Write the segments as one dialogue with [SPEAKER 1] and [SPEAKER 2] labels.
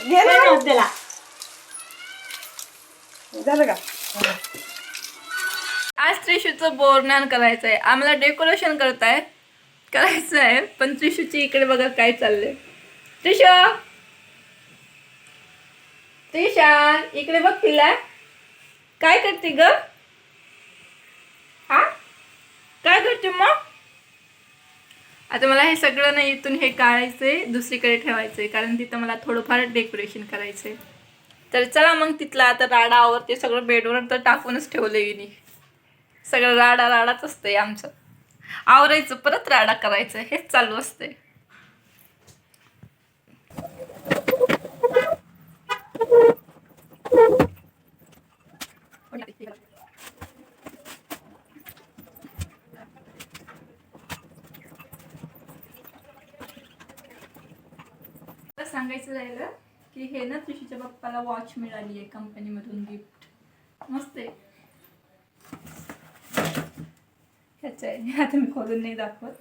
[SPEAKER 1] घे ना.
[SPEAKER 2] त्याला?
[SPEAKER 1] झालं का?
[SPEAKER 3] आज त्रिशूचं बोरनान करायचं आहे आम्हाला डेकोरेशन करताय. करायचं आहे पण त्रिशूची इकडे बघा काय चाललंय. त्रिशा! त्रिशा इकडे बघ तिला काय करते ग? हा? काय करते मग? आता मला हे सगळं नाही इथून हे काढायचं आहे दुसरीकडे ठेवायचं आहे कारण तिथं मला थोडंफार डेकोरेशन करायचं आहे तर चला मग तिथला आता राडावर ते सगळं बेडवर तर टाकूनच ठेवलं युनी सगळं राडा राडाच असतंय आमचं. आवरायचं परत राडा करायचं हेच चालू असतंय तर सांगायचं राहिलं की हे ना तुझ्या पप्पाला वॉच मिळाली आहे कंपनीमधून गिफ्ट मस्त आहे. ह्याचं आहे. आता मी खोलून नाही दाखवत.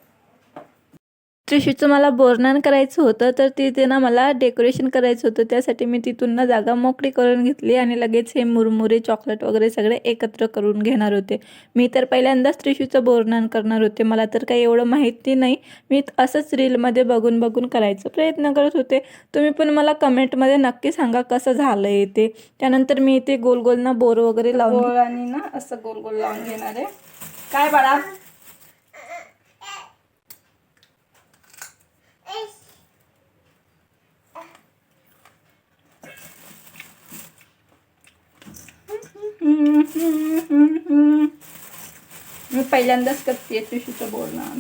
[SPEAKER 3] त्रिशूचं मला बोरनान करायचं होतं तर तिथे ना मला डेकोरेशन करायचं होतं. त्यासाठी मी तिथून ना जागा मोकळी करून घेतली आणि लगेच हे मुरमुरे चॉकलेट वगैरे सगळे एकत्र करून घेणार होते. मी तर पहिल्यांदाच त्रिशूचं बोरनान करणार होते. मला तर काही एवढं माहिती नाही. मी असंच रीलमध्ये बघून बघून करायचा प्रयत्न करत होते. तुम्ही पण मला कमेंटमध्ये नक्की सांगा कसं झालं आहे ते. त्यानंतर मी इथे गोल गोल ना बोर वगैरे लावून आणि ना असं गोल गोल लावून घेणार आहे. काय बाळा? मी पहिल्यांदाच करते तुशीचं बोलणं.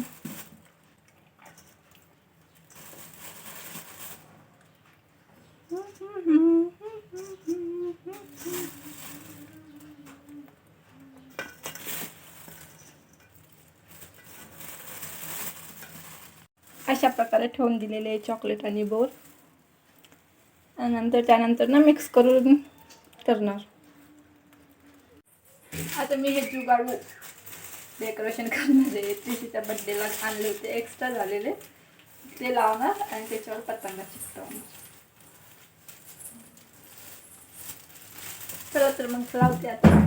[SPEAKER 3] अशा प्रकारे ठेवून दिलेले आहे चॉकलेट आणि बोर आणि नंतर त्यानंतर ना मिक्स करून करणार. आता मी हे जुगाडू डेकोरेशन करणार आहे. त्रिशीच्या बड्डेला आणले होते. एक्स्ट्रा झालेले. ते लावणार आणि त्याच्यावर पतंग चिकटवणार चला तर मग लावते आता.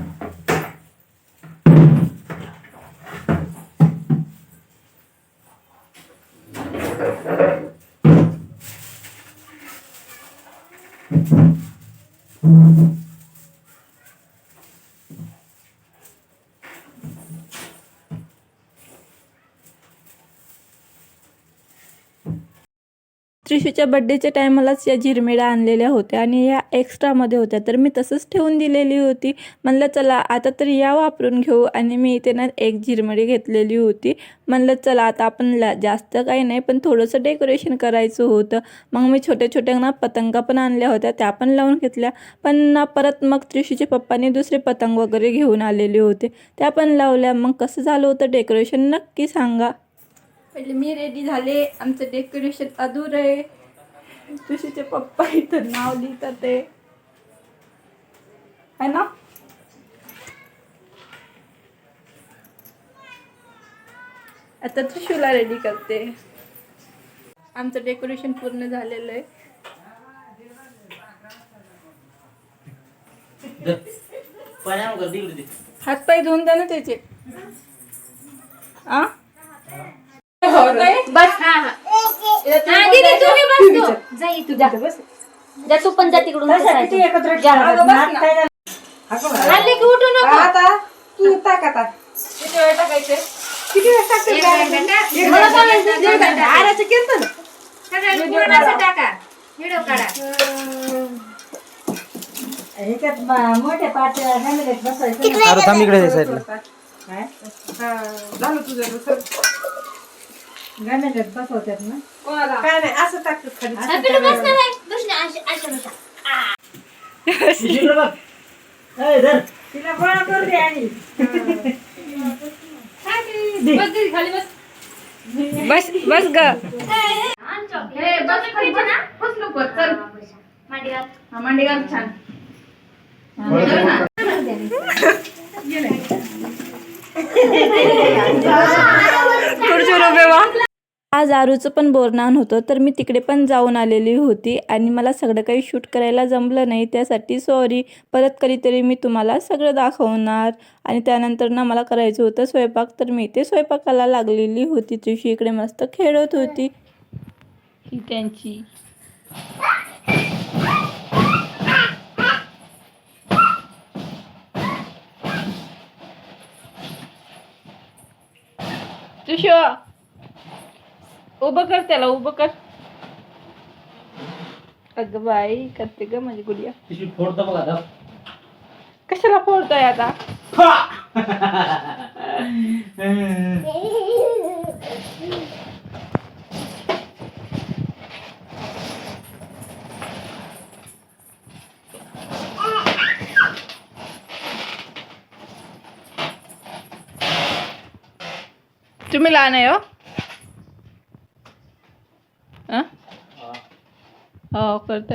[SPEAKER 3] त्रिशूच्या बड्डेच्या टायमालाच या झिरमिळ्या आणलेल्या होत्या आणि या एक्स्ट्रामध्ये होत्या. तर मी तसंच ठेवून दिलेली होती. म्हणलं चला आता तर या वापरून घेऊ. आणि मी इथे ना एक झिरमिळी घेतलेली होती. म्हणलं चला आता आपण जास्त काही नाही पण थोडंसं डेकोरेशन करायचं होतं. मग मी छोट्या छोट्या ना पतंगा पण आणल्या होत्या त्या पण लावून घेतल्या. पण ना परत मग त्रिशूच्या पप्पाने दुसरे पतंग वगैरे घेऊन आलेले होते. त्या पण लावल्या. मग कसं झालं होतं? डेकोरेशन नक्की सांगा. पहिले मी रेडी झाले. आमचं डेकोरेशन अधूर आहे. तुझीचे पप्पा इथं नाव लिहितात ते. है ना? आता त्रिशूला रेडी करते. आमचं डेकोरेशन पूर्ण झालेलं आहे. हातपाय धुवून द्या ना त्याचे. आ?
[SPEAKER 4] बस. हा हा. हा, दीदी तुम्ही बस तू. जा. इथं. जा. जा. तू पण जा तिकडून
[SPEAKER 2] किती
[SPEAKER 4] बसायचं.
[SPEAKER 2] एकत्र
[SPEAKER 4] जा.
[SPEAKER 2] हाकू बरं.
[SPEAKER 4] हल्ली की उठू नको.
[SPEAKER 1] आता तू टाक आता?
[SPEAKER 3] किती वेळ टाकायचे?
[SPEAKER 1] किती वेळ टाकते?
[SPEAKER 4] एक टाक. मला सांगायचं दीड घंटा.
[SPEAKER 1] आराचं केलं ना.
[SPEAKER 4] सगळ्यांनी पूर्णाचं टाका? व्हिडिओ काढा.
[SPEAKER 2] ह्याच्यात मोठ्या पाट्या फॅमिलीत बसायचं
[SPEAKER 5] अरे थांब इकडे साईडला.
[SPEAKER 2] काय
[SPEAKER 1] हा, झालं तुझं सर
[SPEAKER 2] फॅमिलीत बसवतात ना.
[SPEAKER 3] कोणाला?
[SPEAKER 1] काय नाही असं टाकतो खाली.
[SPEAKER 4] पिलू बस ना बाई. बस ना, अशी- अशी बसा.
[SPEAKER 2] इकडं बघ. ए, धर.
[SPEAKER 1] तिला गोळा करू दे आणि.
[SPEAKER 3] बस दीदी, खाली बस. बस बस ग? बस नको चल. हा, मांडी घाल छान. खुर्चीवर उभे व्हा. आज आरूचं पण बोरनान होतं तर मी तिकडे पण जाऊन आलेली होती आणि मला सगळं काही शूट करायला जमलं नाही. त्यासाठी सॉरी परत कधीतरी मी तुम्हाला सगळं दाखवणार. आणि त्यानंतर ना मला करायचं होतं स्वयंपाक तर मी ते स्वयंपाकाला लागलेली होती तुझी इकडे मस्त खेळत होती. ही त्यांची. तुषो! उभं कर त्याला उभं कर अगं बाई करते ग माझी गुडिया
[SPEAKER 5] पिशवी फोडतो बघ आता
[SPEAKER 3] कशाला फोडतोय आता तुम्ही लहान आहे हो हो करते.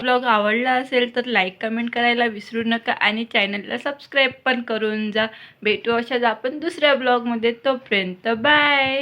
[SPEAKER 3] ब्लॉग आवडला असेल तर लाईक कमेंट करायला विसरू नका आणि चॅनलला सबस्क्राईब पण करून जा. भेटू अशाच आपण दुसऱ्या ब्लॉगमध्ये. तोपर्यंत बाय.